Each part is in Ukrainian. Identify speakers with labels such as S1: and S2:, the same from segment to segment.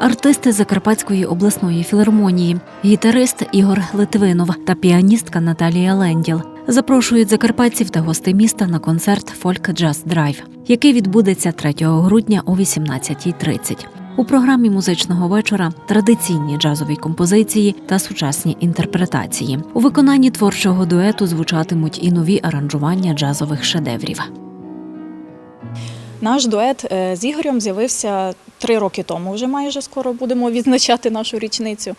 S1: артисти Закарпатської обласної філармонії, гітарист Ігор Литвинов та піаністка Наталія Ленділ запрошують закарпатців та гостей міста на концерт Фольк Джаз Драйв, який відбудеться 3 грудня о 18.30. У програмі музичного вечора традиційні джазові композиції та сучасні інтерпретації. У виконанні творчого дуету звучатимуть і нові аранжування джазових шедеврів.
S2: Наш дует е, з Ігорем з'явився три роки тому. Вже майже скоро будемо відзначати нашу річницю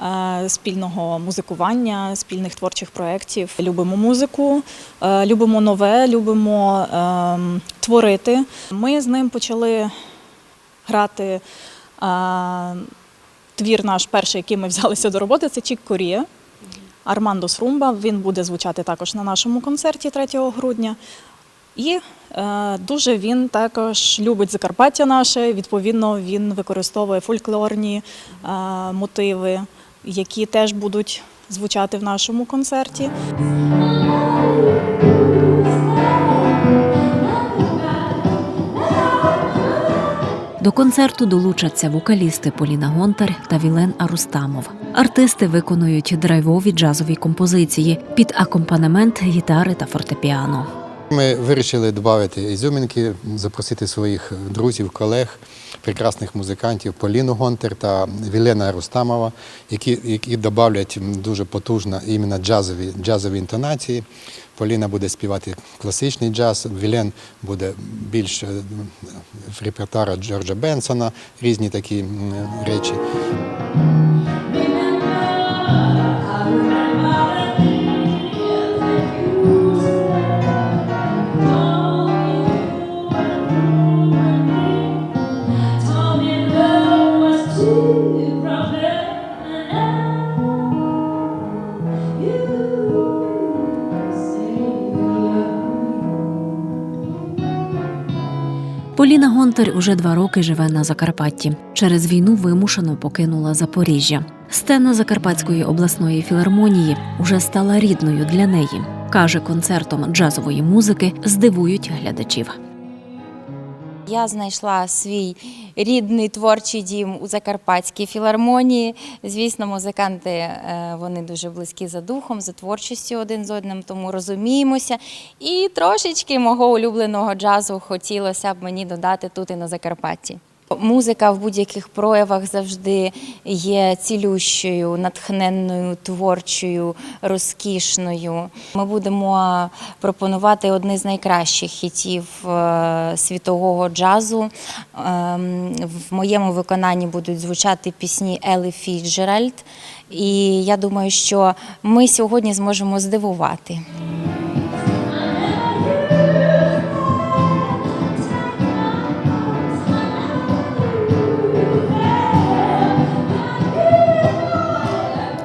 S2: е, спільного музикування, спільних творчих проєктів. Любимо музику, е, любимо нове, любимо ем, творити. Ми з ним почали грати. Твір наш перший, який ми взялися до роботи, це Чік Корія. Армандо Срумба. Він буде звучати також на нашому концерті 3 грудня. І е, дуже він також любить Закарпаття наше. Відповідно, він використовує фольклорні е, мотиви, які теж будуть звучати в нашому концерті.
S1: До концерту долучаться вокалісти Поліна Гонтар та Вілен Арустамов. Артисти виконують драйвові джазові композиції під акомпанемент гітари та фортепіано.
S3: Ми вирішили додати ізюмінки, запросити своїх друзів, колег, прекрасних музикантів Поліну Гонтер та Вілена Рустамова, які, які додавлять дуже потужно іменно джазові, джазові інтонації. Поліна буде співати класичний джаз, Вілен буде більш е, в репертуарі Джорджа Бенсона, різні такі речі.
S1: Поліна Гонтар уже два роки живе на Закарпатті. Через війну вимушено покинула Запоріжжя. Сцена Закарпатської обласної філармонії уже стала рідною для неї. каже, концертом джазової музики здивують глядачів.
S4: Я знайшла свій рідний творчий дім у Закарпатській філармонії. Звісно, музиканти е, вони дуже близькі за духом, за творчістю один з одним, тому розуміємося. І трошечки мого улюбленого джазу хотілося б мені додати тут і на Закарпатті. Музика в будь-яких проявах завжди є цілющою, натхненною, творчою, розкішною. Ми будемо пропонувати одне з найкращих хітів е, світового джазу. Ем, В моєму виконанні будуть звучати пісні Елі Фіджеральд. І я думаю, що ми сьогодні зможемо здивувати.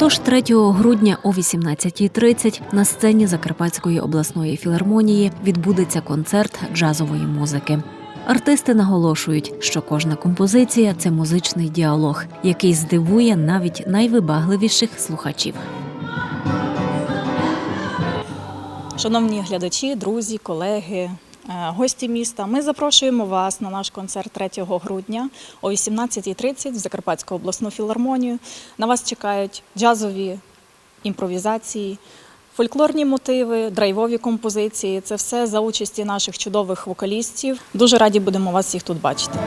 S1: Тож 3 грудня о 18.30 на сцені Закарпатської обласної філармонії відбудеться концерт джазової музики. Артисти наголошують, що кожна композиція це музичний діалог, який здивує навіть найвибагливіших слухачів.
S2: Шановні глядачі, друзі, колеги, гості міста, ми запрошуємо вас на наш концерт 3 грудня о 18.30 в Закарпатську обласну філармонію. На вас чекають джазові імпровізації, фольклорні мотиви, драйвові композиції. Це все за участі наших чудових вокалістів. Дуже раді будемо вас всіх тут бачити.